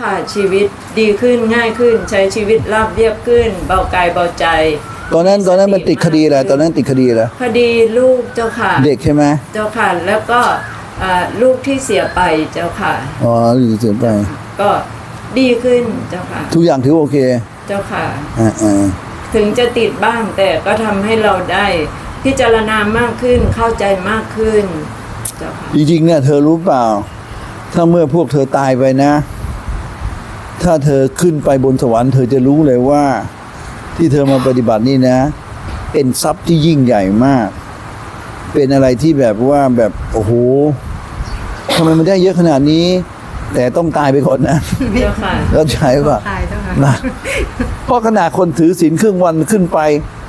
ค่ะชีวิตดีขึ้นง่ายขึ้น ใช้ชีวิตราบเรียบขึ้น เบากายเบาใจ ตอนนั้นตอนนั้นมันติดคดีอะไรตอนนั้นติดคดีอะไรคดีลูกเจ้าค่ะ เด็กใช่ไหมเจ้าค่ะแล้วก็อ่าลูกที่เสียไปเจ้าค่ะ อ๋อหรือเสียไป ก็ดีขึ้นเจ้าค่ะ ทุกอย่างถือโอเค เจ้าค่ะอ่าอ่าถึงจะติดบ้างแต่ก็ทำให้เราได้พิจารณามากขึ้นเข้าใจมากขึ้นเจ้าค่ะจริงๆเนี่ยเธอรู้เปล่า ถ้าเมื่อพวกเธอตายไปนะ ถ้าเธอขึ้นไปบนสวรรค์เธอจะรู้เลยว่า ที่เธอมาปฏิบัตินี่นะ เป็นทรัพย์ที่ยิ่งใหญ่มาก เป็นอะไรที่แบบว่าแบบโอ้โหทำไมมันได้เยอะขนาดนี้ แต่ต้องตายไปก่อนนะเจ้าค่ะแล้วใช่ป่ะตายเจ้าค่ะนะเพราะขนาดคนถือศีลครึ่งวันขึ้นไป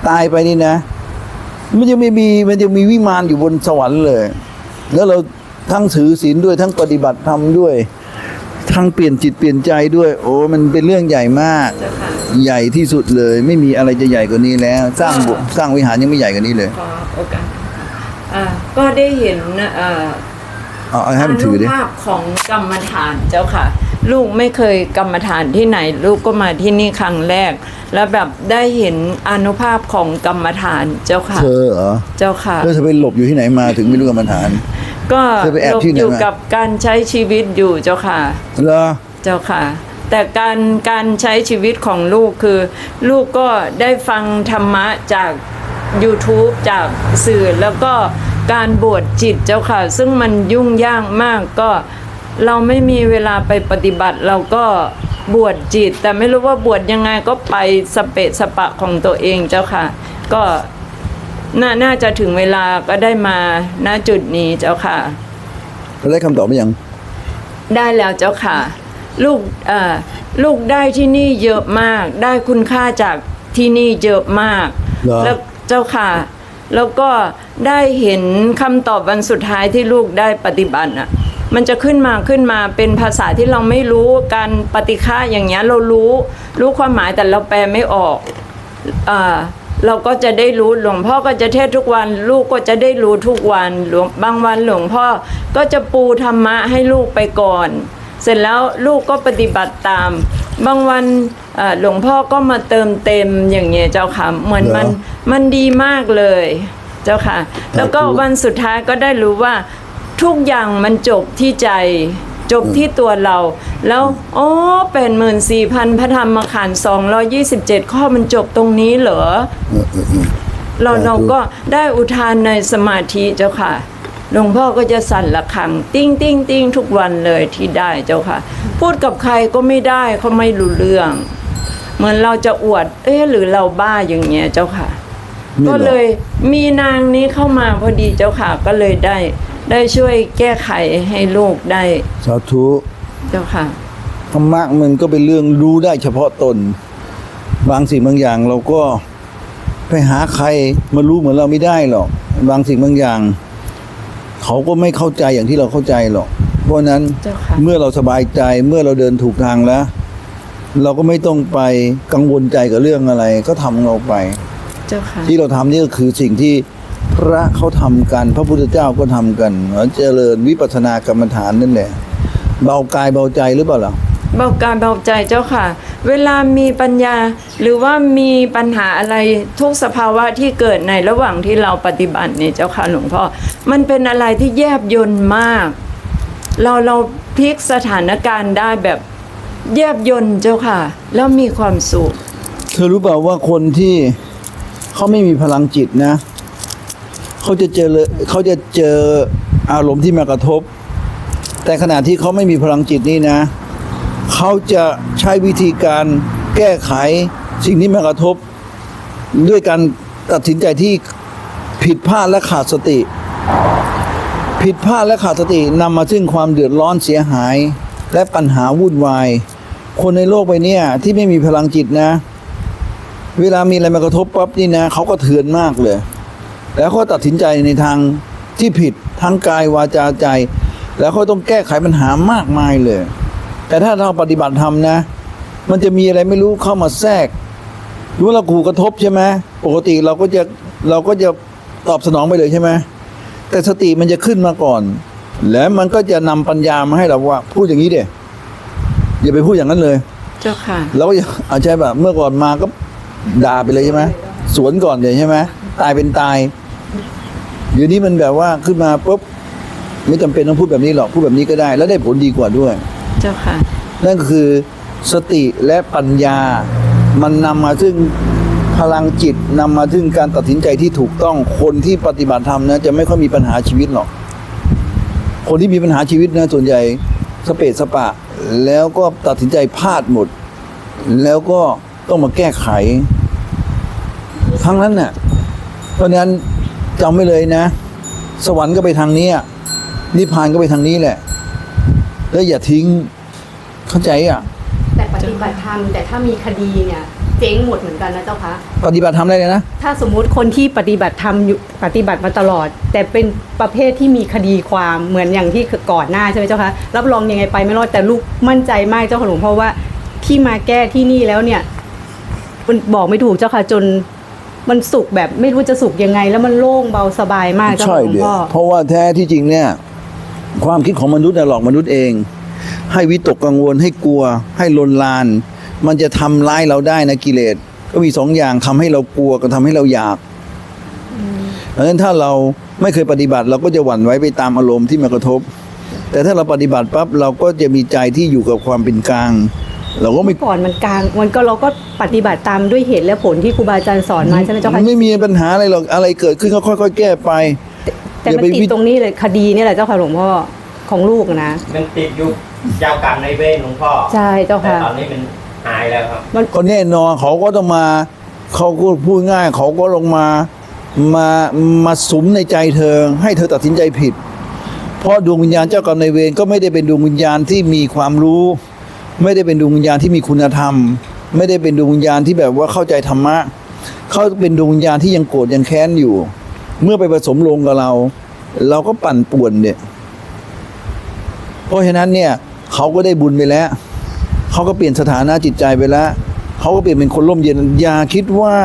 ตายไปนี่นะ มันยังไม่มีมันยังมีวิมานอยู่บนสวรรค์เลย แล้วเราทั้งถือศีลด้วยทั้งปฏิบัติธรรมด้วย ทั้งเปลี่ยนจิตเปลี่ยนใจด้วย โอ้มันเป็นเรื่องใหญ่มากเจ้าค่ะใหญ่ที่สุดเลย ไม่มีอะไรจะใหญ่กว่านี้แล้ว สร้างโบสถ์สร้างวิหารยังไม่ใหญ่กว่านี้เลยขอโอกาสอ่าก็ได้เห็นอ่าเอาเอาให้มันถือดินุภาพของกรรมฐานเจ้าค่ะ ลูกไม่เคยกรรมฐานที่ไหน ลูกก็มาที่นี่ครั้งแรก แล้วแบบได้เห็นอนุภาพของกรรมฐานเจ้าค่ะเธอเหรอเจ้าค่ะแล้วเธอไปหลบอยู่ที่ไหนมาถึงไม่รู้กรรมฐาน ก็เธอไปแอบหลบที่ไหนอยู่มากับการใช้ชีวิตอยู่เจ้าค่ะ เหรอ เจ้าค่ะ แต่การการใช้ชีวิตของลูกคือ ลูกก็ได้ฟังธรรมะจาก YouTube จากสื่อแล้วก็การบวชจิตเจ้าค่ะ ซึ่งมันยุ่งยากมากก็เราไม่มีเวลาไปปฏิบัติเราก็บวชจิต แต่ไม่รู้ว่าบวชยังไงก็ไปสเปะสปะของตัวเองเจ้าค่ะ ก็ นาน่าจะถึงเวลาก็ได้มาณจุดนี้เจ้าค่ะเราได้คำตอบไหมยัง ได้แล้วเจ้าค่ะ ลูกเอ่อลูกได้ที่นี่เยอะมาก ได้คุณค่าจากที่นี่เยอะมาก เหรอ แล้วเจ้าค่ะ แล้วก็ได้เห็นคำตอบวันสุดท้ายที่ลูกได้ปฏิบัติอะ มันจะขึ้นมาขึ้นมาเป็นภาษาที่เราไม่รู้การปฏิฆาอย่างเงี้ยเรารู้ รู้ความหมายแต่เราแปลไม่ออก อ่า เราก็จะได้รู้หลวงพ่อก็จะเทศน์ทุกวันลูกก็จะได้รู้ทุกวันหลวงบางวันหลวงพ่อก็จะปูธรรมะให้ลูกไปก่อน เสร็จแล้วลูกก็ปฏิบัติตาม บางวันเอ่อหลวงพ่อก็มาเติมเต็มอย่างเงี้ยเจ้าค่ะเหมือนมันเหรอมันดีมากเลยเจ้าค่ะ แล้วก็สาธุวันสุดท้ายก็ได้รู้ว่าทุกอย่างมันจบที่ใจ จบที่ตัวเรา แล้วอ๋อแปดหมื่นสี่พันพระธรรมขันธ์สองร้อยี่สิบเจ็ดข้อมันจบตรงนี้เหรอเออเออเออเราสาธุเราก็ได้อุทานในสมาธิเจ้าค่ะหลวงพ่อก็จะสั่นระฆัง ติ้งติ้งติ้งทุกวันเลยที่ได้เจ้าค่ะ พูดกับใครก็ไม่ได้เขาไม่รู้เรื่อง เหมือนเราจะอวด เอ๊ะหรือเราบ้าอย่างเงี้ยเจ้าค่ะไม่หรก็อกเลยมีนางนี้เข้ามาพอดีเจ้าค่ะ ก็เลยได้ ได้ช่วยแก้ไขให้ลูกได้ สาธุเจ้าค่ะ ธรรมะมันก็เป็นเรื่องรู้ได้เฉพาะตน บางสิ่งบางอย่างเราก็ไปหาใครมารู้เหมือนเราไม่ได้หรอก บางสิ่งบางอย่าง เขาก็ไม่เข้าใจอย่างที่เราเข้าใจหรอก เพราะฉะนั้นเจ้าค่ะ เมื่อเราสบายใจเมื่อเราเดินถูกทางแล้ว เราก็ไม่ต้องไปกังวลใจกับเรื่องอะไร ก็ทำของเราไป เจ้าค่ะ ที่เราทำนี่ก็คือสิ่งที่ พระเขาทำกัน พระพุทธเจ้าก็ทำกันเจริญวิปัสสนากรรมฐานนั่นแหละ เบากายเบาใจหรือเปล่าล่ะเบากายเบาใจเจ้าค่ะ เวลามีปัญญา หรือว่ามีปัญหาอะไรทุกสภาวะที่เกิดในระหว่างที่เราปฏิบัติเนี่ยเจ้าค่ะหลวงพ่อ มันเป็นอะไรที่แยบยนต์มาก เราเราพลิกสถานการณ์ได้แบบแยบยนต์เจ้าค่ะ แล้วมีความสุข เธอรู้เปล่าว่าคนที่เขาไม่มีพลังจิตนะ เขาจะเจอเลยเขาจะเจออารมณ์ที่มากระทบ แต่ขณะที่เขาไม่มีพลังจิตนี่นะ เขาจะใช้วิธีการแก้ไขสิ่งที่มากระทบ ด้วยการตัดสินใจที่ผิดพลาดและขาดสติ ผิดพลาดและขาดสตินำมาซึ่งความเดือดร้อนเสียหาย และปัญหาวุ่นวาย คนในโลกใบเนี้ยที่ไม่มีพลังจิตนะ เวลามีอะไรมากระทบปั๊บนี่นะเขาก็เถือนมากเลย แล้วเขาตัดสินใจในทางที่ผิดทั้งกายวาจาใจ แล้วเขาต้องแก้ไขปัญหามากมายเลย แต่ถ้าเราปฏิบัติธรรมนะ มันจะมีอะไรไม่รู้เข้ามาแทรกรู้ว่าเราถูกกระทบใช่ไหมปกติเราก็จะเราก็จะตอบสนองไปเลยใช่ไหมแต่สติมันจะขึ้นมาก่อน แล้วมันก็จะนำปัญญามาให้เราว่า พูดอย่างนี้เด็อย่าไปพูดอย่างนั้นเลย เจ้าค่ะแล้วก็อย่าเอาใจแบบเมื่อก่อนมาก็ด่าไปเลยใช่ไหมสวนก่อนเลยใช่ไหมตายเป็นตาย เดี๋ยวนี้มันแบบว่าขึ้นมาปุ๊บไม่จำเป็นต้องพูดแบบนี้หรอกพูดแบบนี้ก็ได้ แล้วได้ผลดีกว่าด้วย เจ้าค่ะ นั่นก็คือสติและปัญญา มันนำมาซึ่งพลังจิตนำมาถึงการตัดสินใจที่ถูกต้องคนที่ปฏิบัติธรรมนะจะไม่ค่อยมีปัญหาชีวิตหรอก คนที่มีปัญหาชีวิตนะส่วนใหญ่สเปดสปะ แล้วก็ตัดสินใจพลาดหมด แล้วก็ต้องมาแก้ไข ทั้งนั้นน่ะเพราะฉะนั้น จำไว้เลยนะ สวรรค์ก็ไปทางนี้อะนิพพานก็ไปทางนี้แหละ แล้วอย่าทิ้งเข้าใจอะ แต่ปฏิบัติธรรมแต่ถ้ามีคดีเนี่ยเจ๊งหมดเหมือนกันนะเจ้าคะปฏิบัติทำได้เลยนะ ถ้าสมมุติคนที่ปฏิบัติธรรมอยู่ปฏิบัติมาตลอด แต่เป็นประเภทที่มีคดีความเหมือนอย่างที่ก่อนหน้าใช่ไหมเจ้าคะรับรองยังไงไปไม่รอดแต่ลูกมั่นใจมากเจ้าค่ะหลวงพ่อว่าที่มาแก้ที่นี่แล้วเนี่ยมันบอกไม่ถูกเจ้าค่ะจน มันสุขแบบไม่รู้จะสุขยังไง แล้วมันโล่งเบาสบายมากเจ้าใช่ค่ะหลวเดี๋งยวพ่อเพราะว่าแท้ที่จริงเนี่ย ความคิดของมนุษย์น่ะหลอกมนุษย์เอง ให้วิตกกังวลให้กลัว ให้ลนลาน มันจะทำร้ายเราได้นะกิเลสก็มีสองอย่างทำให้เรากลัวกับทำให้เราอยากเพราะฉะนั้นถ้าเราไม่เคยปฏิบัติเราก็จะหวั่นไหวไปตามอารมณ์ที่มากระทบ แต่ถ้าเราปฏิบัติปั๊บเราก็จะมีใจที่อยู่กับความเป็นกลาง เราก็ไม่ก่อนมันกลางมันก็เราก็ปฏิบัติตามด้วยเหตุและผลที่ครูบาอาจารย์สอนมาใช่ไหมเจ้าค่ะไม่มีปัญหาอะไรหรอกอะไรเกิดขึ้นก็ค่อยๆแก้ไป แต่อย่ามันไปติดวิตรงนี้เลยคดีนี่แหละเจ้าค่ะหลวงพ่อของลูกนะมันติดอยู่เจ้ากรรมในายเวรหลวงพ่อใช่เจ้าแต่ค่ะตอนนี้มันหายแล้วครับมันก็แน่นอนเขาก็ต้องมาเขาก็พูดง่ายเขาก็ลงมามามาสุมในใจเธอ ให้เธอตัดสินใจผิด เพราะดวงวิญญาณเจ้ากรรมนายเวรก็ไม่ได้เป็นดวงวิญญาณที่มีความรู้ ไม่ได้เป็นดวงวิญญาณที่มีคุณธรรม ไม่ได้เป็นดวงวิญญาณที่แบบว่าเข้าใจธรรมะ เขาเป็นดวงวิญญาณที่ยังโกรธยังแค้นอยู่ เมื่อไปผสมลงกับเรา เราก็ปั่นป่วนเนี่ย เพราะฉะนั้นเนี่ยเขาก็ได้บุญไปแล้ว เขาก็เปลี่ยนสถานะจิตใจไปแล้วเขาก็เปลี่ยนเป็นคนร่มเย็นอย่าคิดว่า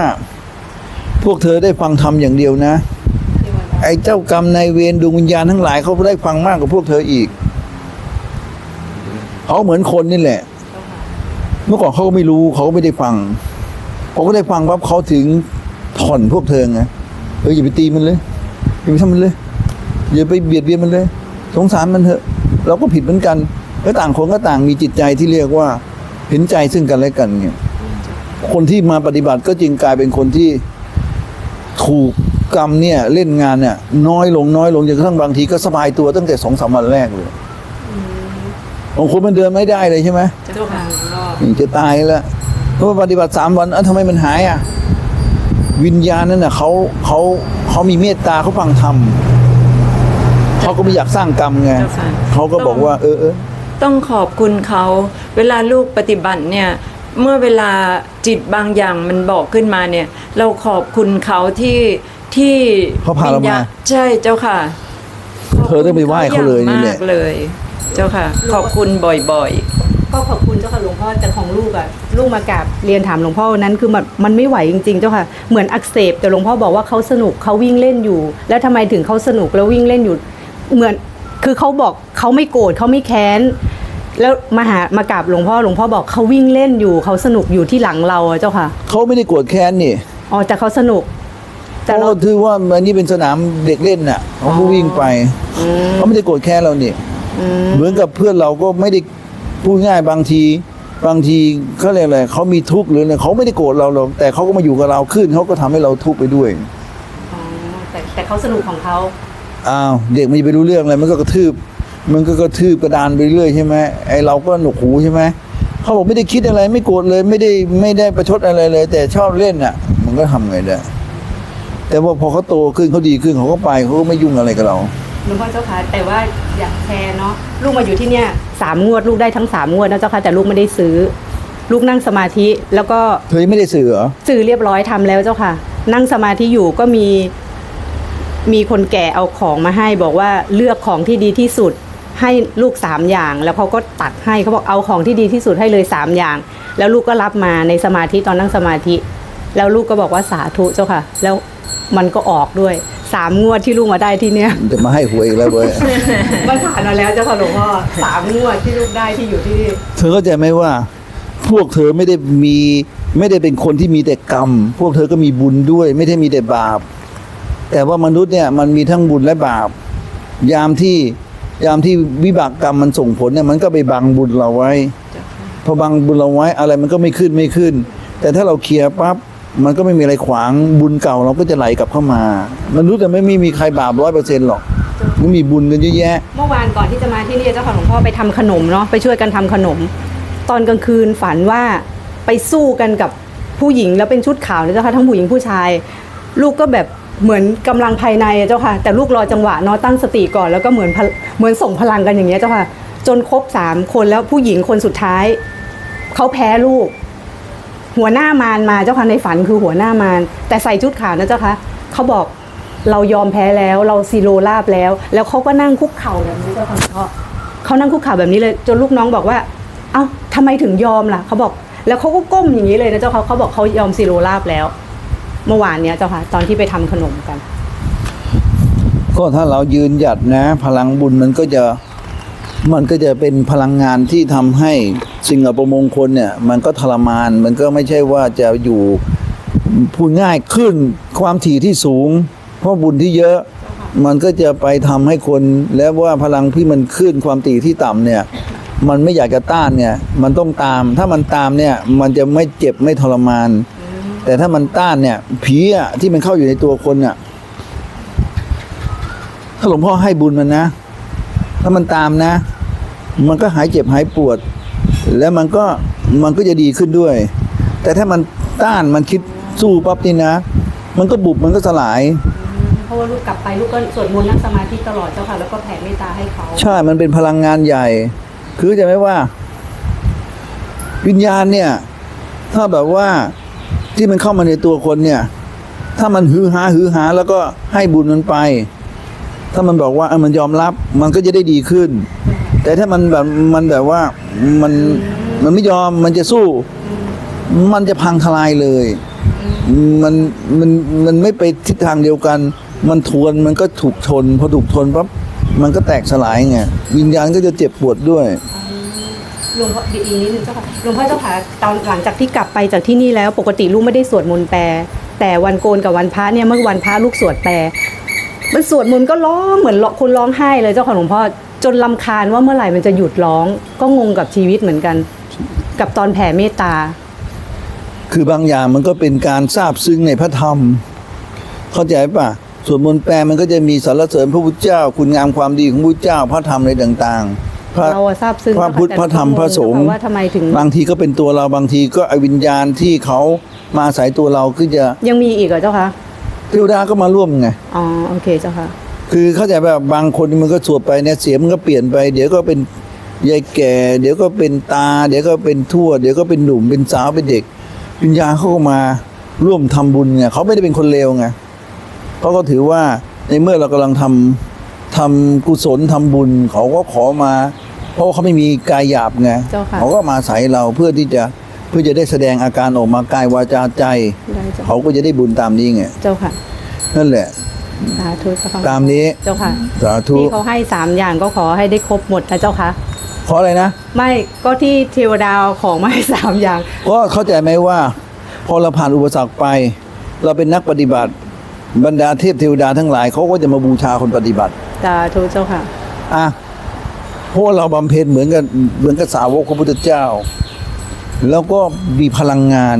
พวกเธอได้ฟังธรรมอย่างเดียวนะ ไอ้เจ้ากรรมนายเวรดวงวิญญาณทั้งหลายเขาได้ฟังมากกว่าพวกเธออีก เขาเหมือนคนนี่แหละ เมื่อก่อนเขาก็ไม่รู้เขาก็ไม่ได้ฟังเขาก็ได้ฟังปั๊บเขาถึงถ่อนพวกเธอไงเอออย่าไปตีมันเลยอย่าไปทำมันเลยอย่าไปเบียดเบียนมันเลย สงสารมันเถอะ เราก็ผิดเหมือนกันแล้วต่างคนก็ต่างมีจิตใจที่เรียกว่าเห็นใจซึ่งกันและกันเนี่ยคนที่มาปฏิบัติก็จึงกลายเป็นคนที่ถูกกรรมเนี่ยเล่นงานเนี่ยน้อยลงน้อยลงจนกระทั่งบางทีก็สบายตัวตั้งแต่สองสามวันแรกเลย บางคนมันเดินไม่ได้เลยใช่ไหมเจ้าค่ะนี่จะตายแล้วเพราะว่าปฏิบัติสามวันเอ้าทำไมมันหายอะ วิญญาณนั่นน่ะเขาเขาเขามีเมตตาเขาฟังธรรมเขาก็ไม่อยากสร้างกรรมไงเจ้าค่ะเขาก็บอกว่า เออเออต้องขอบคุณเขาเวลาลูกปฏิบัติเนี่ย เมื่อเวลาจิตบางอย่างมันบอกขึ้นมาเนี่ย เราขอบคุณเขาที่ที่เขาพาเรามาวิญญณใช่เจ้าค่ะ เธอต้องไปไหว้เขาเลยนี่แหละขอบคุณเขาอย่างมากเลย เจ้าค่ะ ขอบคุณบ่อยก็ขอบคุณเจ้าค่ะหลวงพ่อแต่ของลูกอะลูกมากราบเรียนถามหลวงพ่อวันนั้นคือมันมันไม่ไหวจริงๆ เจ้าค่ะเหมือนอักเสบแต่หลวงพ่อบอกว่าเขาสนุกเขาวิ่งเล่นอยู่ แล้วทำไมถึงเขาสนุกแล้ววิ่งเล่นอยู่ เหมือนคือเขาบอกเขาไม่โกรธเขาไม่แค้นแล้วมาหามากราบหลวงพ่อหลวงพ่อบอกเขาวิ่งเล่นอยู่เขาสนุกอยู่ที่หลังเราอะเจ้าค่ะเขาไม่ได้โกรธแค้นนี่อ๋อแต่เขาสนุกแต่เขาเราถือว่าอันนี้เป็นสนามเด็กเล่นน่ะเขาก็วิ่งไปอืมเขาไม่ได้โกรธแค้นเรานี่อืม เหมือนกับเพื่อนเราก็ไม่ได้พูดง่ายบางทีบางทีเขาเรียกอะไรเขามีทุกข์หรืออะไรเขาไม่ได้โกรธเราหรอกแต่เขาก็มาอยู่กับเราขึ้นเขาก็ทำให้เราทุกข์ไปด้วยอ๋อแต่แต่เขาสนุกของเขาอ้าวเด็กมันจะไปรู้เรื่องอะไรมันก็กระทืบ มันก็กระทืบกระดานไปเรื่อยใช่ไหมไอเราก็หนวกหูใช่ไหมเขาบอกไม่ได้คิดอะไรไม่โกรธเลยไม่ได้ไม่ได้ประชดอะไรเลย แต่ชอบเล่นอะ มันก็ทำไงได้แต่ว่าพอเขาโตขึ้นเขาดีขึ้นเขาก็ไปเขาก็ไม่ยุ่งอะไรกับเรา หลวงพ่อเจ้าค่ะแต่ว่าอยากแชร์เนาะลูกมาอยู่ที่เนี่ยสามงวดลูกได้ทั้งสามงวดนะเจ้าค่ะแต่ลูกไม่ได้ซื้อ ลูกนั่งสมาธิแล้วก็เธอยังไม่ได้สื่อเหรอสื่อเรียบร้อยทำแล้วเจ้าค่ะ นั่งสมาธิอยู่ก็มี มีคนแก่เอาของมาให้ บอกว่าเลือกของที่ดีที่สุดให้ลูกสามอย่าง แล้วเขาก็ตัดให้เขาบอกเอาของที่ดีที่สุดให้เลยสามอย่าง แล้วลูกก็รับมาในสมาธิตอนนั่งสมาธิ แล้วลูกก็บอกว่าสาธุเจ้าค่ะ แล้วมันก็ออกด้วย สามงวดที่ลูกมาได้ที่เนี้ยจะมาให้หวยอีกแล้วเว้ยมันผ่านมาแล้วเจ้าค่ะหลวงพ่อสามงวดที่ลูกได้ที่อยู่ที่นี่เธอเข้าใจไหมว่า พวกเธอไม่ได้มีไม่ได้เป็นคนที่มีแต่กรรม พวกเธอก็มีบุญด้วย ไม่ได้มีแต่บาป แต่ว่ามนุษย์เนี่ยมันมีทั้งบุญและบาป ยามที่ยามที่วิบากกรรมมันส่งผลเนี่ยมันก็ไปบังบุญเราไว้ พอบังบุญเราไว้อะไรมันก็ไม่ขึ้นไม่ขึ้น แต่ถ้าเราเคลียร์ปั๊บ มันก็ไม่มีอะไรขวางบุญเก่าเราก็จะไหลกลับเข้ามา มันุษย์แต่ไม่มีมีใครบาปร้อยเปอร์เซ็นต์หรอกมันมีบุญกันเยอะแยะ เมื่อวานก่อนที่จะมาที่นี่เจ้าค่ะหลวงพ่อไปทำขนมเนาะไปช่วยกันทำขนม ตอนกลางคืนฝันว่าไปสู้กันกับผู้หญิงแล้วเป็นชุดขาวนะเจ้าค่ะทั้งผู้หญิงผู้ชาย ลูกก็แบบเหมือนกำลังภายในเจ้าค่ะ แต่ลูกรอจังหวะเนาะตั้งสติก่อนแล้วก็เหมือนเหมือนส่งพลังกันอย่างเงี้ยเจ้าค่ะ จนครบสามคนแล้วผู้หญิงคนสุดท้ายเขาแพ้ลูก หัวหน้ามารมาเจ้าค่ะในฝันคือหัวหน้ามารแต่ใส่ชุดขาวนะเจ้าค่ะเขาบอกเรายอมแพ้แล้วเราซีโรราบแล้ว แล้วเขาก็นั่งคุกเข่าแบบนี้เจ้าค่ะเขาเขานั่งคุกเข่าแบบนี้เลย จนลูกน้องบอกว่า เอ้าทำไมถึงยอมล่ะเขาบอก แล้วเขาก็ก้มอย่างนี้เลยนะเจ้าค่ะเขาบอกเขายอมซีโรราบแล้ว เมื่อวานเนี้ยเจ้าค่ะตอนที่ไปทำขนมกัน ก็ถ้าเรายืนหยัดนะ พลังบุญมันก็จะ มันก็จะเป็นพลังงานที่ทำให้สิ่งอัปมงคลเนี่ย มันก็ทรมาน มันก็ไม่ใช่ว่าจะอยู่พูดง่ายขึ้นความถี่ที่สูง เพราะบุญที่เยอะ มันก็จะไปทำให้คนแล้วว่าพลังที่มันขึ้นความถี่ที่ต่ำเนี่ย มันไม่อยากจะต้านเนี่ย มันต้องตาม ถ้ามันตามเนี่ย มันจะไม่เจ็บไม่ทรมาน แต่ถ้ามันต้านเนี่ย ผีอะที่มันเข้าอยู่ในตัวคนเนี่ยถ้าหลวงพ่อให้บุญมันนะ ถ้ามันตามนะ มันก็หายเจ็บหายปวด แล้วมันก็มันก็จะดีขึ้นด้วย แต่ถ้ามันต้านมันคิดสู้ปั๊บนี่นะ มันก็บุบมันก็สลาย เพราะว่าลูกกลับไปลูกก็สวดมนต์นั่งสมาธิตลอดเจ้าค่ะแล้วก็แผ่เมตตาให้เขาใช่มันเป็นพลังงานใหญ่ คือจะไหมว่า วิญญาณเนี่ย ถ้าแบบว่าที่มันเข้ามาในตัวคนเนี่ย ถ้ามันฮือหาฮือหาแล้วก็ให้บุญมันไป ถ้ามันบอกว่ามันยอมรับมันก็จะได้ดีขึ้น แต่ถ้ามันแบบมันแบบว่ามันมันไม่ยอมมันจะสู้ มันจะพังทลายเลย มันมันมันไม่ไปทิศทางเดียวกัน มันทวนมันก็ถูกชนพอถูกชนปั๊บมันก็แตกสลายไงวิญญาณก็จะเจ็บปวดด้วยหลวงพ่ออีนิดนึงเจ้าค่ะหลวงพ่อเจ้าค่ะตอนหลังจากที่กลับไปจากที่นี่แล้ว ปกติลูกไม่ได้สวดมนต์แปลแต่วันโกนกับวันพระเนี่ยเมื่อวันพระลูกสวดแปล มันสวดมนต์ก็ร้องเหมือนคนร้องไห้เลยเจ้าค่ะหลวงพ่อจนลำคาญว่าเมื่อไหร่มันจะหยุดร้อง ก็งงกับชีวิตเหมือนกัน กับตอนแผ่เมตตา คือบางอย่างมันก็เป็นการทราบซึ้งในพระธรรม เข้าใจป่ะส่วนมนต์แปลมันก็จะมีสรรเสริญพระพุทธเจ้า คุณงามความดีของพระพุทธเจ้าพระธรรมอะไรต่างๆพระเราอะทราบซึ้งพระพุทธแต่พระธรรมก็งงพระสงฆ์ว่าทำไมถึงบางทีก็เป็นตัวเราบางทีก็ไอวิญญาณที่เขามาอาศัยตัวเราคือจะยังมีอีกเหรอเจ้าคะ เทวดาก็มาร่วมไง อ๋อ โอเคเจ้าค่ะ คือเข้าใจแบบบางคนมันก็สวดไปเนี่ยเสียงมันก็เปลี่ยนไป เดี๋ยวก็เป็นยายแก่ เดี๋ยวก็เป็นตา เดี๋ยวก็เป็นทวด เดี๋ยวก็เป็นหนุ่ม เป็นสาว เป็นเด็ก วิญญาณเขาก็มาร่วมทำบุญไงเขาไม่ได้เป็นคนเลวไงเขาก็ถือว่าในเมื่อเรากำลังทำทำกุศลทำบุญ เขาก็ขอมา เพราะว่าเขาไม่มีกายหยาบไงเจ้าค่ะเขาก็มาอาศัยเราเพื่อที่จะ เพื่อจะได้แสดงอาการออกมากายวาจาใจ ได้เจ้าเขาก็จะได้บุญตามนี้ไงเจ้าค่ะนั่นแหละ สาธุเจ้าค่ะตามนี้เจ้าค่ะสาธุที่เขาให้สามอย่างก็ขอให้ได้ครบหมดนะเจ้าค่ะ เพราะอะไรนะ ไม่ก็ที่เทวดาเอาของมาให้สามอย่าง ก็เข้าใจไหมว่า พอเราผ่านอุปสรรคไป เราเป็นนักปฏิบัติ บรรดาเทพเทวดาทั้งหลายเขาก็จะมาบูชาคนปฏิบัติสาธุเจ้าค่ะ อะเพราะว่าเราบำเพ็ญเหมือนกันเหมือนกับสาวกพระพุทธเจ้า แล้วก็มีพลังงาน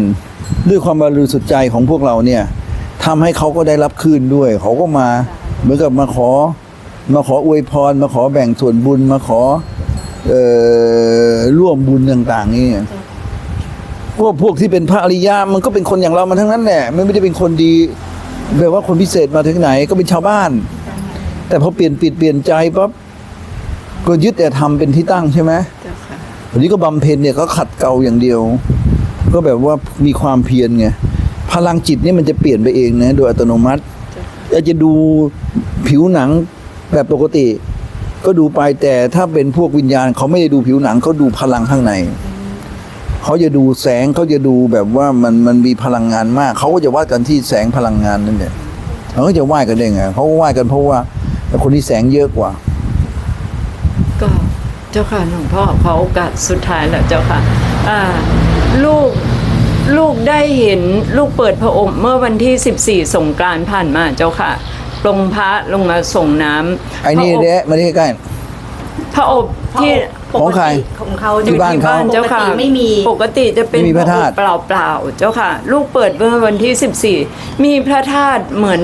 ด้วยความบริสุทธิ์ใจของพวกเราเนี่ยทำให้เขาก็ได้รับคืนด้วย เขาก็มาเหมือนกับมาขอ มาขออวยพร มาขอแบ่งส่วนบุญมาขอออร่วมบุญต่าง ๆ นี่พวกพวกที่เป็นพระอริยะมันก็เป็นคนอย่างเรามาทั้งนั้นแหละมันไม่ได้เป็นคนดีแบบว่าคนพิเศษมาถึงไหนก็เป็นชาวบ้าน แต่พอเปลี่ยนปิดเปลี่ยนใจปั๊บก็ยึดแต่ทำเป็นที่ตั้งใช่ไหม เจ้าค่ะวันนี้ก็บำเพ็ญเนี่ยก็ขัดเกลาอย่างเดียว ก็แบบว่ามีความเพียรไงพลังจิตนี่มันจะเปลี่ยนไปเองนะโดยอัตโนมัติแต่จะดูผิวหนังแบบปกติ ก็ดูไปแต่ถ้าเป็นพวกวิญญาณ เขาไม่ได้ดูผิวหนังเขาดูพลังข้างใน เขาจะดูแสงเขาจะดูแบบว่ามันมันมีพลังงานมาก เขาก็จะวัดกันที่แสงพลังงานนั่นแหละเขาก็จะไหว้กันได้ไงเขาไหว้กันเพราะว่าคนที่แสงเยอะกว่า เจ้าค่ะหลวงพ่อขอโอกาสสุดท้ายแล้วเจ้าค่ะอ่าลูกลูกได้เห็นลูกเปิดพระอบเมื่อวันที่ 14 สงกรานต์ผ่านมาเจ้าค่ะปรงพระลงมาส่งน้ำไอ้นี่พระบเด้มาที่ใกล้พระอบที่ของใครของเขาที่บ้านเขาเจ้าค่ะปกติไม่มีปกติจะเป็นไม่มีพระธาตุอบเปล่าๆเจ้าค่ะ ลูกเปิดเมื่อวันที่ 14 มีพระธาตุเหมือน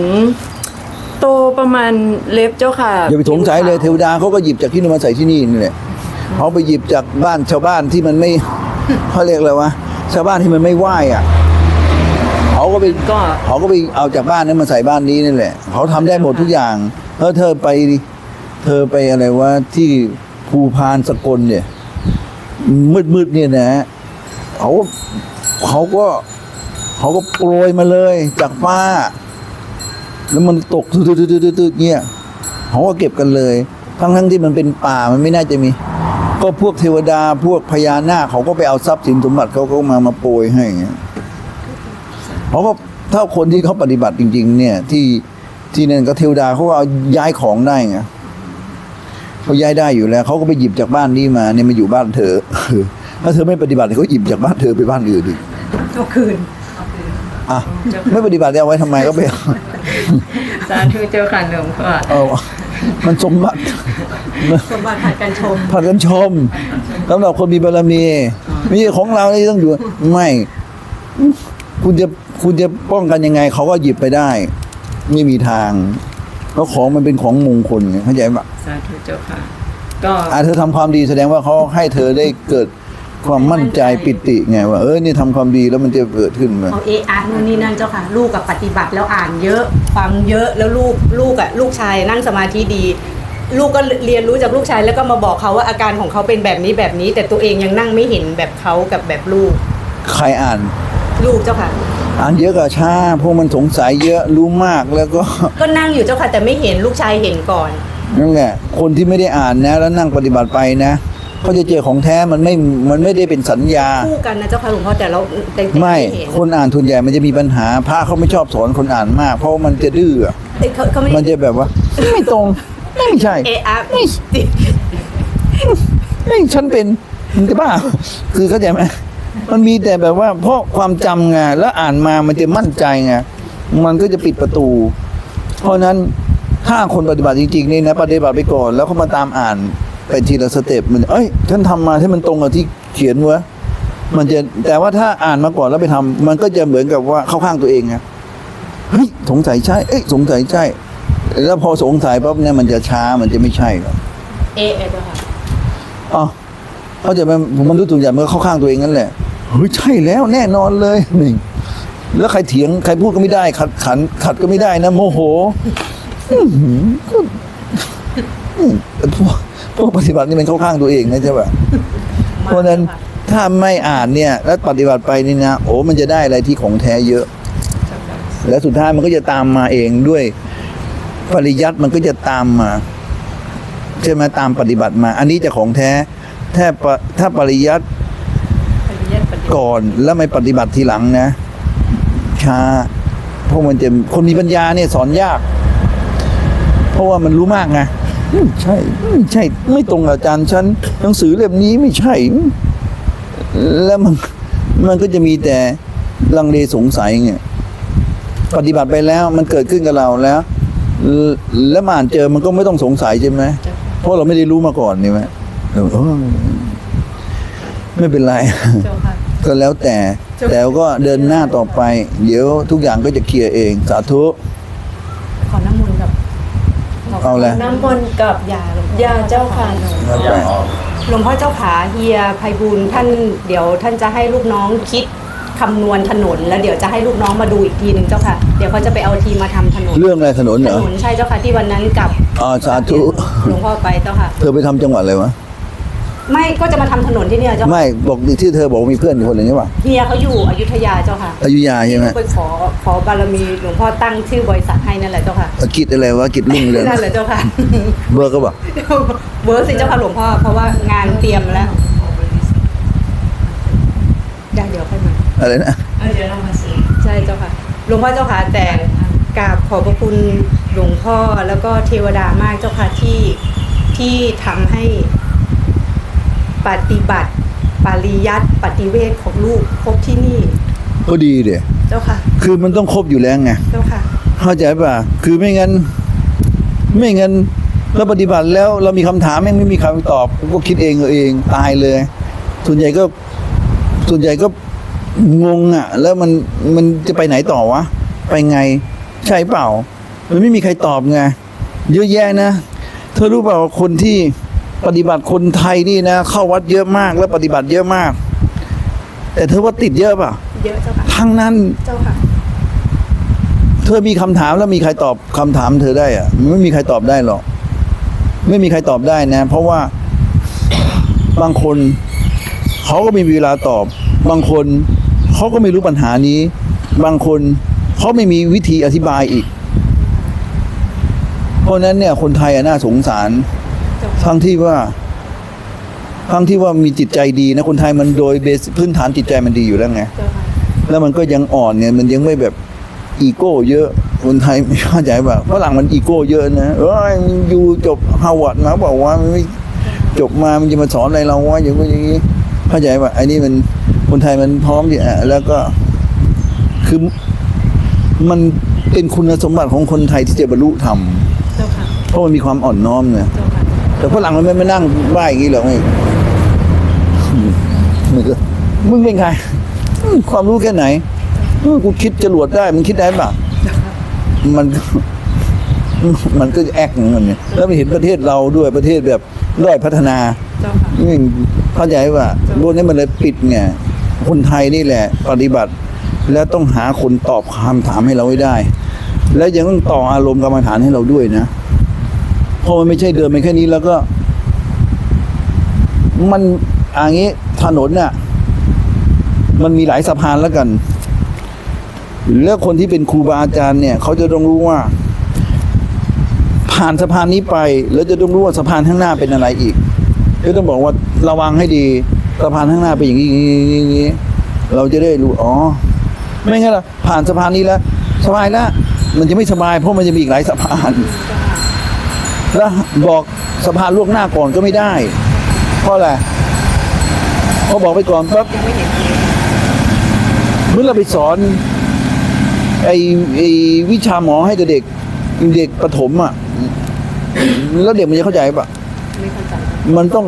โตประมาณเล็บเจ้าค่ะอย่าไปสงสัยเลยเทวดาเขาก็หยิบจากที่นู่นมาใส่ที่นี่นี่แหละ เขาไปหยิบจากบ้านชาวบ้านที่มันไม่เขาเรียกอะไรวะชาวบ้านที่มันไม่ไหว้อะเขาก็ไปก็เขาก็ไปเอาจากบ้านนั้นมาใส่บ้านนี้นี่แหละเขาทำได้หมดทุกอย่างแล้วเธอไปเธอไปอะไรวะที่ภูพานสกลเนี่ย มืดมืดๆเนี่ยนะเขาเขาก็เขาก็โปรยมาเลยจากฟ้า แล้วมันตกตืดๆๆๆๆเนี่ยเขาก็เก็บกันเลย ทั้งทั้งๆที่มันเป็นป่ามันไม่น่าจะมี ก็พวกเทวดาพวกพญานาคเขาก็ไปเอาทรัพย์สินสมบัติเขาก็มามาโปรยให้อย่างเงี้ยเพราะว่าถ้าคนที่เขาปฏิบัติจริง ๆ เนี่ย ที่ที่นั่นก็เทวดาเขาก็เอาย้ายของได้ไงเขาย้ายได้อยู่แล้วเขาก็ไปหยิบจากบ้านนี้มาเนี่ยมาอยู่บ้านเธอถ้าเธอไม่ปฏิบัติเขาหยิบจากบ้านเธอไปบ้านอื่นดิก็คืนอะไม่ปฏิบัติเอาไว้ทำไมก็ไปเอาสาธุเจ้าค่ะหลวงพ่อเอามันสมบัติ สมบัติผัดกันชม ผัดกันชมสำหรับคนมีบารมีไม่ใช่ของเราที่ต้องอยู่ไม่ คุณจะคุณจะป้องกันยังไง เขาก็หยิบไปได้ ไม่มีทางเพราะของมันเป็นของมงคลไงเข้าใจปะสาธุเจ้าค่ะ ก็อะเธอทำความดีแสดงว่าเขาให้เธอได้เกิดความมั่นใจปิติไงว่าเออนี่ทำความดีแล้วมันจะเกิดขึ้นมา เอาเออะนู่นนี่นั่นเจ้าค่ะ ลูกกับปฏิบัติแล้วอ่านเยอะ ฟังเยอะแล้วลูกลูกอะลูกชายนั่งสมาธิดี ลูกก็เรียนรู้จากลูกชายแล้วก็มาบอกเขาว่าอาการของเขาเป็นแบบนี้แบบนี้ แต่ตัวเองยังนั่งไม่เห็นแบบเขากับแบบลูก ใครอ่าน ลูกเจ้าค่ะ อ่านเยอะกับช้าพวกมันสงสัยเยอะรู้มากแล้วก็ ก็นั่งอยู่เจ้าค่ะแต่ไม่เห็นลูกชายเห็นก่อนนั่นแหละ คนที่ไม่ได้อ่านนะ แล้วนั่งปฏิบัติไปนะเขาจะเจอของแท้มันไม่มันไม่ได้เป็นสัญญาคู่กันนะเจ้าค่ะหลวงพ่อแต่เราแต่แต่ไม่เห็นคนอ่านทุนใหญ่มันจะมีปัญหาพระเขาไม่ชอบสอนคนอ่านมาก เพราะว่ามันจะดื้ออะเอ้ยเขาเขาไม่มันได้จะแบบว่า ไม่ตรง ไม่ใช่เอะอะไม่ฉันเป็นมันจะบ้า คือเข้าใจไหมมันมีแต่แบบว่า เพราะความจำไงแล้วอ่านมามันจะมั่นใจไงมันก็จะปิดประตู เพราะฉะนั้นถ้าคนปฏิบัติจริงๆนี่นะปฏิบัติไปก่อน แล้วเขามาตามอ่านไปทีละสเต็ปมันเอ้ยฉันทำมาที่มันตรงกับที่เขียนวะมันจะแต่ว่าถ้าอ่านมาก่อนแล้วไปทำมันก็จะเหมือนกับว่าเข้าข้างตัวเองไงเฮ้ยสงสัยใช่ เอ้ยสงสัยใช่ แล้วพอสงสัยปั๊บเนี่ยมันจะช้ามันจะไม่ใช่หรอกเอะเจ้าค่ะอ๋อเขาใจะมันมันรู้ตัวอย่างมันก็เข้าข้างตัวเองนั่นแหละเฮ้ยใช่แล้วแน่นอนเลยนี่แล้วใครเถียงใครพูดก็ไม่ได้ ขัดขัน ขัดก็ไม่ได้นะ โมโหอื้อหือก็อืมพวกพวกปฏิบัตินี่มันเข้าข้างตัวเองนะใช่ปะเพราะฉะนั้นถ้าไม่อ่านเนี่ย แล้วปฏิบัติไปนี่นะโอ้มันจะได้อะไรที่ของแท้เยอะ แล้วสุดท้ายมันก็จะตามมาเองด้วย ปริยัติมันก็จะตามมาใช่ไหมตามปฏิบัติมา อันนี้จะของแท้ถ้าถ้าปริยัติก่อนแล้วไม่ปฏิบัติทีหลังนะช้าเพราะมันจะคนมีปัญญาเนี่ยสอนยาก เพราะว่ามันรู้มากไงใช่ใช่ ไม่ตรงอาจารย์ฉันหนังสือเล่มนี้ไม่ใช่ แล้วมันมันก็จะมีแต่ลังเลสงสัยไงปฏิบัติไปแล้วมันเกิดขึ้นกับเราแล้ว แล้วมาอ่านเจอมันก็ไม่ต้องสงสัยใช่ไหมเพราะเราไม่ได้รู้มาก่อนนี่ไหมเออเออไม่เป็นไรเจ้าค่ะก็แล้วแต่แต่ก็เดินหน้าต่อไป เดี๋ยวทุกอย่างก็จะเคลียร์เอง สาธุขอน้ำมนต์กับเอาอะไรน้ำมนต์กับยาหลวงพ่อยาเจ้าค่ะแล้วไปหลวงพ่อเจ้าขาเฮียไพบูลย์ท่านเดี๋ยวท่านจะให้ลูกน้องคิด คำนวณถนน แล้วเดี๋ยวจะให้ลูกน้องมาดูอีกทีหนึ่งเจ้าค่ะ เดี๋ยวเขาจะไปเอาทีมมาทำถนนเรื่องอะไรถนนถเหรอนนใช่เจ้าค่ะที่วันนั้นกับอ๋อสาธุหลวงพ่อไปเจ้าค่ะ เธอไปทำจังหวัดอะไรวะไม่ก็จะมาทำถนนที่เนี่ยเจ้าค่ะไม่บอกที่เธอบอกว่ามีเพื่อนอยู่คนหนึ่งใช่ป่ะเฮียเขาอยู่อยุธยาเจ้าค่ะอยุธยาใช่ไหมไปขอขอบารมีหลวงพ่อตั้งชื่อบริษัทให้นั่นแหละเจ้าค่ะกิจอะไรวะกิจรุ่งเรืองนั่นแหละเจ้าค่ะ เบอร์ก็บอกเวิร์กสิเจ้าค่ะหลวงพ่อเพราะว่างานเตรียมแล้วได้เดี๋ยวค่ อยมาอะไรนะเดี๋ยวเรามาซื้อใช่เจ้าค่ะหลวงพ่อเจ้าค่ะแต่กราบขอบพระคุณหลวงพ่อแล้วก็เทวดามากเจ้าค่ะที่ที่ทำให้ปฏิบัติปริยัติปฏิเวทของลูกครบที่นี่ ก็ดีเดี๋ยเจ้าค่ะ คือมันต้องครบอยู่แล้วไงเจ้าค่ะ เข้าใจป่ะคือไม่งั้น ไม่งั้นเราปฏิบัติแล้วเรามีคำถามแม่งไม่มีคำตอบก็คิดเองเอาเองตายเลย ส่วนใหญ่ก็ส่วนใหญ่ก็ งงอะ แล้วมันมันจะไปไหนต่อวะ ไปไง ใช่เปล่า มันไม่มีใครตอบไงเยอะแยะนะ เธอรู้เปล่าว่าคนที่ปฏิบัติคนไทยนี่นะ เข้าวัดเยอะมากแล้วปฏิบัติเยอะมาก แต่เธอว่าติดเยอะเปล่ะเยอะเจ้าค่ะทั้งนั้นเจ้าค่ะ เธอมีคำถามแล้วมีใครตอบคำถามเธอได้อะมันไม่มีใครตอบได้หรอก ไม่มีใครตอบได้นะ เพราะว่าบางคนเขาก็ไมมีเวลาตอบ บางคน เขาก็ไม่รู้ปัญหานี้ บางคนเขาไม่มีวิธีอธิบายอีก เพราะนั้นเนี่ยคนไทยอะน่าสงสาร ทั้งที่ว่าทั้งที่ว่ามีจิตใจดีนะคนไทยมันโดยเบสพื้นฐานจิตใจมันดีอยู่แล้วไง แล้วมันก็ยังอ่อนเนี่ยมันยังไม่แบบอีโก้ เยอะคนไทยไม่เข้าใจแบบฝรั่งมันอีโก้เยอะนะเอ้ยมึงอยู่จบฮาวาดมาบอกว่ามันไม่จบมามันจะมาสอนอะไรเราวะอย่างนี้อย่างนี้เข้าใจป่ะไอ้นี่มัน คนไทยมันพร้อมที่อะแล้วก็คือมันเป็นคุณสมบัติของคนไทยที่จะบรรลุธรรมเจ้าค่ะเพราะมันมีความอ่อนน้อมเนี่ยเจ้าค่ะแต่ฝรั่งมันไม่มานั่งบ้าอย่างนี้หรอกไม่มึงก็มึงเป็นใครอืมความรู้แค่ไหนเออกูคิดจรวดได้มึงคิดได้ป่ะมันก็มันก็แอคของมันเนี่ยแล้วไปเห็นประเทศเราด้วยประเทศแบบด้อยพัฒนาเจ้าค่ะนี่เข้าใจว่าพวกนี้มันเลยปิดไง คนไทยนี่แหละปฏิบัติ แล้วต้องหาคนตอบคำถามให้เราให้ได้ แล้วยังต้องต่ออารมณ์กรรมฐานให้เราด้วยนะเพราะมันไม่ใช่เดินไปแค่นี้แล้วก็ มันอย่างนี้ถนนน่ะมันมีหลายสะพานแล้วกัน แล้วคนที่เป็นครูบาอาจารย์เนี่ย เขาจะต้องรู้ว่า ผ่านสะพานนี้ไป แล้วจะต้องรู้ว่าสะพานข้างหน้าเป็นอะไรอีกก็ต้องบอกว่าระวังให้ดี สะพานข้างหน้าเป็นอย่างนี้นี้เราจะได้รู้อ๋อ ไม่งั้นล่ะผ่านสะพานนี้แล้วสบายแล้วมันจะไม่สบายเพราะมันจะมีอีกหลายสะพาน แล้วบอกสะพานล่วงหน้าก่อนก็ไม่ได้ เพราะอะไรเพราะบอกไปก่อนปั๊บยังเมื่อเราไปสอนไอ้ไอ้วิชาหมอให้กับเด็กเด็กประถมอะ แล้วเด็กมันจะเข้าใจปะมันต้อง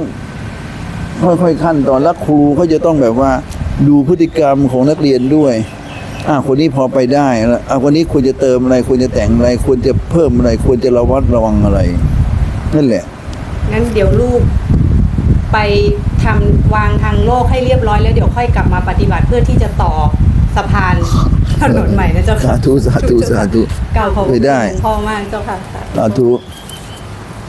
ค่อยๆขั้นตอนแล้วครูเขาจะต้องแบบว่าดูพฤติกรรมของนักเรียนด้วยอ่าคนนี้พอไปได้แล้วอ่าคนนี้ควรจะเติมอะไรควรจะแต่งอะไรควรจะเพิ่มอะไรควรจะระวัดระวังอะไร นั่นแหละ งั้นเดี๋ยวลูกไปทำวางทางโลกให้เรียบร้อยแล้วเดี๋ยวค่อยกลับมาปฏิบัติเพื่อที่จะต่อสะพานถนนใหม่นะเจ้าค่ะสาธุสาธุสาธุกล่าวขอบคุณไปได้หลวงพ่อมากเจ้าค่ะสาธุส